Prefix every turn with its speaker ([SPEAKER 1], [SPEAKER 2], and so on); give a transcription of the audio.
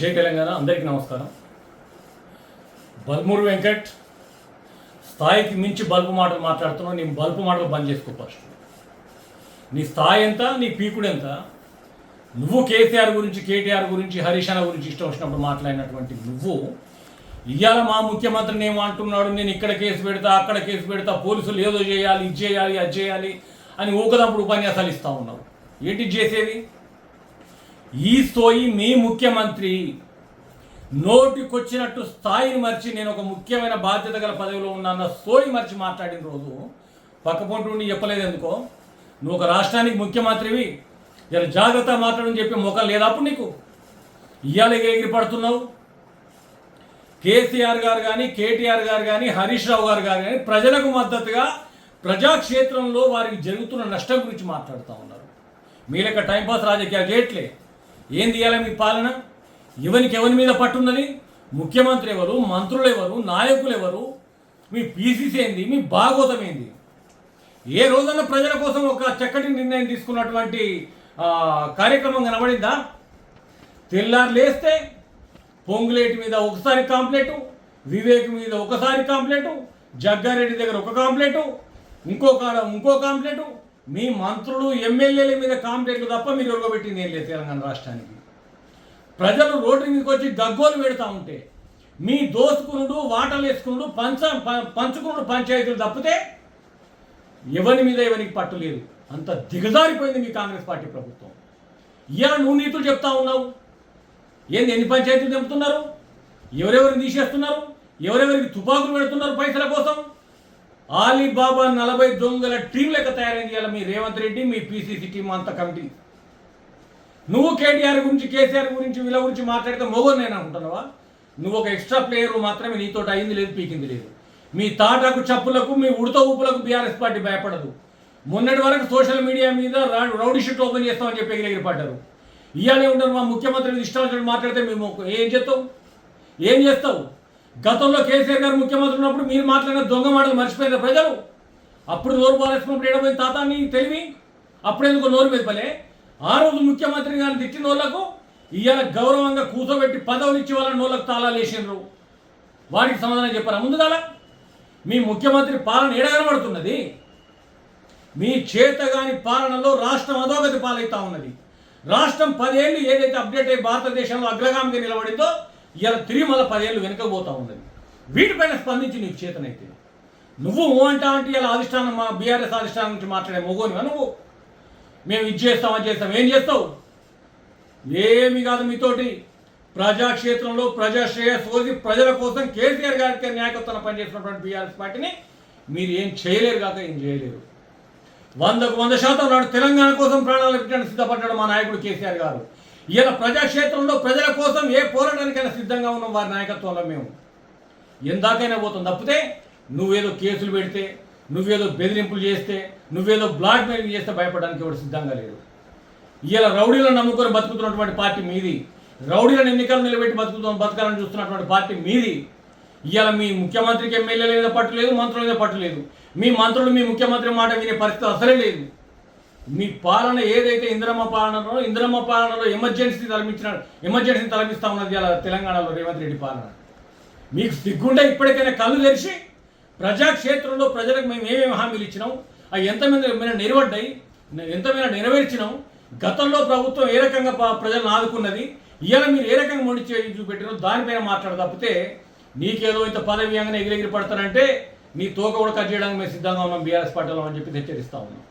[SPEAKER 1] జై తెలంగాణ అందరికీ నమస్కారం. బల్మూరు వెంకట్ స్థాయికి మించి బల్బు మాటలు మాట్లాడుతున్నావు నీ బల్బు మాటలు బంద్ చేసుకో ఫస్ట్. నీ స్థాయి ఎంత నీ పీకుడు ఎంత? నువ్వు కేసీఆర్ గురించి కేటీఆర్ గురించి హరీష్ అన్న గురించి ఇష్టం వచ్చినప్పుడు మాట్లాడినటువంటి నువ్వు ఇవాళ మా ముఖ్యమంత్రిని ఏమో అంటున్నాడు నేను ఇక్కడ కేసు పెడతా అక్కడ కేసు పెడతా పోలీసులు ఏదో చేయాలి ఇది చేయాలి అది చేయాలి అని ఊకదప్పుడు ఉపన్యాసాలు ఇస్తూ ఉన్నావు. ఏంటి ఇది చేసేది? ఈ స్థోయి మీ ముఖ్యమంత్రి. నోటికొచ్చినట్టు స్థాయిని మర్చి నేను ఒక ముఖ్యమైన బాధ్యత గల పదవిలో ఉన్నాన్న స్థోయి మర్చి మాట్లాడిన రోజు పక్కపొంటి ఉండి చెప్పలేదు ఎందుకో నువ్వు ఒక రాష్ట్రానికి ముఖ్యమంత్రివి. ఇలా జాగ్రత్త మాట్లాడని చెప్పి ముఖం లేదా అప్పుడు నీకు? ఇవాళ ఎగిరి పడుతున్నావు? కేసీఆర్ గారు కానీ కేటీఆర్ గారు కానీ హరీష్ రావు గారు గారు కానీ ప్రజలకు మద్దతుగా ప్రజాక్షేత్రంలో వారికి జరుగుతున్న నష్టం గురించి మాట్లాడుతూ ఉన్నారు. మీరు లెక్క టైంపాస్ రాజకీయాలు చేయట్లే? ఏం తీయాలి మీ పాలన? ఎవరికి ఎవరి మీద పట్టున్నది ముఖ్యమంత్రి ఎవరు? మంత్రులు ఎవరు? నాయకులు ఎవరు? మీ పీసీసీ ఏంది? మీ భాగోతం ఏంది? ఏ రోజున ప్రజల కోసం ఒక చక్కటి నిర్ణయం తీసుకున్నటువంటి కార్యక్రమం కనబడిందా? తెల్లారు లేస్తే పొంగులేటి మీద ఒకసారి కాంప్లైంటు వివేక్ మీద ఒకసారి కాంప్లైంటు జగ్గారెడ్డి దగ్గర ఒక కాంప్లైంటు ఇంకో కాడ ఇంకో కాంప్లైంటు మీ మంత్రులు ఎమ్మెల్యేల మీద కాంప్లైంట్లు తప్ప మీరు ఉరగబెట్టింది ఏం లేదు తెలంగాణ రాష్ట్రానికి. ప్రజలు రోడ్డు మీదకి వచ్చి దగ్గోలు పెడతా ఉంటే మీ దోసుకునుడు వాటలు వేసుకునుడు పంచ పంచుకునుడు పంచాయతీలు తప్పితే ఎవరి మీద ఎవరికి పట్టు లేదు. అంత దిగజారిపోయింది మీ కాంగ్రెస్ పార్టీ ప్రభుత్వం. ఇవాళ నువ్వు నీతులు చెప్తా ఉన్నావు. ఏంది ఎన్ని పంచాయతీలు తెంపుతున్నారు? ఎవరెవరిని తీసేస్తున్నారు? ఎవరెవరికి తుపాకులు పెడుతున్నారు పైసల కోసం? ఆలీబాబా నలభై దొంగల టీం లెక్క తయారైంది ఇలా మీ రేవంత్ రెడ్డి మీ పీసీసీ టీం అంత కమిటీ. నువ్వు కేటీఆర్ గురించి కేసీఆర్ గురించి వీళ్ళ గురించి మాట్లాడితే మొగోని నేను అనుకుంటున్నావా? నువ్వు ఒక ఎక్స్ట్రా ప్లేయర్ మాత్రమే నీతో అయింది లేదు పీకింది లేదు. మీ తాటాకు చప్పులకు మీ ఉడత ఊపులకు బీఆర్ఎస్ పార్టీ భయపడదు. మొన్నటి వరకు సోషల్ మీడియా మీద రౌడీ షీట్ ఓపెన్ చేస్తామని చెప్పి ఎగిరెగిరి పడ్డారు ఇవాళ ఉంటారు మా ముఖ్యమంత్రి ఇష్టాలు మాట్లాడితే మేము ఏం చేస్తావు ఏం చేస్తావు? గతంలో కేసీఆర్ గారు ముఖ్యమంత్రి ఉన్నప్పుడు మీరు మాట్లాడిన దొంగ మాటలు మర్చిపోయిన ప్రజలు. అప్పుడు నోరు బాలేసుకున్నప్పుడు ఏడబోయిన తాత నీ తెలివి అప్పుడెందుకు నోరు మీద పలే ఆ రోజు ముఖ్యమంత్రి గారిని తిట్టిన వాళ్ళకు ఇవాళ గౌరవంగా కూర్చోబెట్టి పదవులు ఇచ్చి వాళ్ళ నోళ్ళకు తాళాలు వేసిండ్రు. వారికి సమాధానం చెప్పారా ముందుగాల మీ ముఖ్యమంత్రి పాలన ఏడగనబడుతున్నది మీ చేతగాని పాలనలో రాష్ట్రం అధోగతి పాలవుతా ఉన్నది. రాష్ట్రం పదేళ్ళు ఏదైతే అప్డేట్ అయ్యి భారతదేశంలో అగ్రగామిగా నిలబడిందో ఇలా తిరిగి మళ్ళీ పదేళ్ళు వెనుకపోతా ఉన్నది వీటిపైన స్పందించి నీకు చేతనైతే. నువ్వు ఓ అంటా అంటే ఇలా అధిష్టానం మా బీఆర్ఎస్ అధిష్టానం నుంచి మాట్లాడే మొగోనివా నువ్వు? మేము ఇది చేస్తాం అది చేస్తాం. ఏం చేస్తావు? ఏమి కాదు మీతోటి. ప్రజాక్షేత్రంలో ప్రజాశ్రేయస్సు కోసి ప్రజల కోసం కేసీఆర్ గారికి న్యాయకత్వం పనిచేసినటువంటి బీఆర్ఎస్ పార్టీని మీరు ఏం చేయలేరు కాక ఏం చేయలేరు. వందకు వంద శాతం నాడు తెలంగాణ కోసం ప్రాణాలు పెట్టడానికి సిద్ధపడ్డాడు మా నాయకుడు కేసీఆర్ గారు. ఇలా ప్రజాక్షేత్రంలో ప్రజల కోసం ఏ పోరాటానికైనా సిద్ధంగా ఉన్నాం వారి నాయకత్వంలో మేము. ఎందాకైనా పోతుంది తప్పితే నువ్వేదో కేసులు పెడితే నువ్వేదో బెదిరింపులు చేస్తే నువ్వేదో బ్లాక్ మెయిలింగ్ చేస్తే భయపడడానికి ఎవరు సిద్ధంగా లేదు ఇలా రౌడీలను నమ్ముకొని బతుకుతున్నటువంటి పార్టీ మీది. రౌడీలను ఎన్నికలు నిలబెట్టి బతుకుతున్న బతకాలని చూస్తున్నటువంటి పార్టీ మీది. ఇవాళ మీ ముఖ్యమంత్రికి ఎమ్మెల్యేల మీద పట్టు లేదు మంత్రుల మీద పట్టు లేదు. మీ మంత్రులు మీ ముఖ్యమంత్రి మాట వినే పరిస్థితి అసలే లేదు. మీ పాలన ఏదైతే ఇందిరమ్మ పాలనలో ఇందిరమ్మ పాలనలో ఎమర్జెన్సీ తలపించిన ఎమర్జెన్సీ తలపిస్తా ఉన్నది అలా తెలంగాణలో రేవంత్ రెడ్డి పాలన. మీకు సిగ్గుండే ఇప్పటికైనా కళ్ళు తెరిచి ప్రజాక్షేత్రంలో ప్రజలకు మేము ఏమేమి హామీలు ఇచ్చినాం అవి ఎంతమంది మీద నిలబడ్డాయి ఎంతమైనా నెరవేర్చినాం గతంలో ప్రభుత్వం ఏ రకంగా ప్రజలను ఆదుకున్నది ఇవాళ మీరు ఏ రకంగా మొండి చేయి చూపెట్టినో దానిపైన మాట్లాడ తప్పితే నీకేదో ఇంత పదవి అంగనే ఎగిరెగిరి పడతారంటే నీ తోక కూడా కట్ చేయడానికి మేము సిద్ధంగా ఉన్నాం బీఆర్ఎస్ పార్టీలో అని చెప్పి హెచ్చరిస్తా ఉన్నాం.